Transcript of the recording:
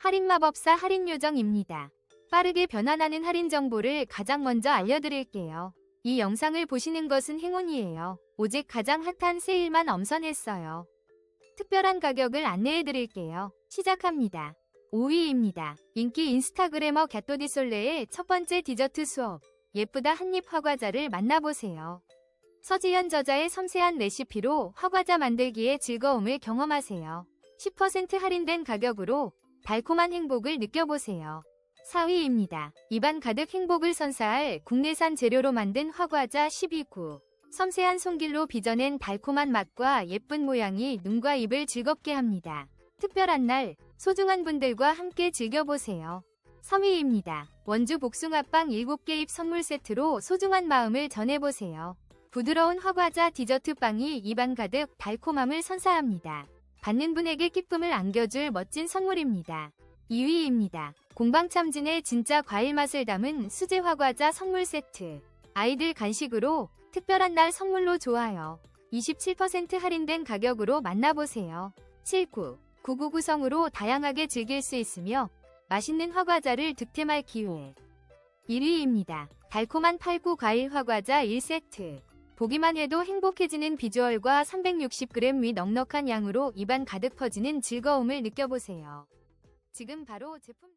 할인 마법사 할인 요정입니다. 빠르게 변환하는 할인 정보를 가장 먼저 알려드릴게요. 이 영상을 보시는 것은 행운이에요. 오직 가장 핫한 세일만 엄선했어요. 특별한 가격을 안내해드릴게요. 시작합니다. 5위입니다. 인기 인스타그래머 갸또디솔레의 첫 번째 디저트 수업. 예쁘다 한입 화과자를 만나보세요. 서지현 저자의 섬세한 레시피로 화과자 만들기의 즐거움을 경험하세요. 10% 할인된 가격으로 달콤한 행복을 느껴보세요. 4위입니다. 입안 가득 행복을 선사할 국내산 재료로 만든 화과자 12구. 섬세한 손길로 빚어낸 달콤한 맛과 예쁜 모양이 눈과 입을 즐겁게 합니다. 특별한 날, 소중한 분들과 함께 즐겨보세요. 3위입니다. 원주 복숭아빵 7개 입 선물 세트로 소중한 마음을 전해보세요. 부드러운 화과자 디저트 빵이 입안 가득 달콤함을 선사합니다. 받는 분에게 기쁨을 안겨줄 멋진 선물입니다. 2위입니다. 공방참진의 진짜 과일 맛을 담은 수제 화과자 선물 세트. 아이들 간식으로 특별한 날 선물로 좋아요. 27% 할인된 가격으로 만나보세요. 79, 99 구성으로 다양하게 즐길 수 있으며 맛있는 화과자를 득템할 기회. 1위입니다. 달콤한 89 과일 화과자 1세트. 보기만 해도 행복해지는 비주얼과 360g 위 넉넉한 양으로 입안 가득 퍼지는 즐거움을 느껴보세요. 지금 바로 제품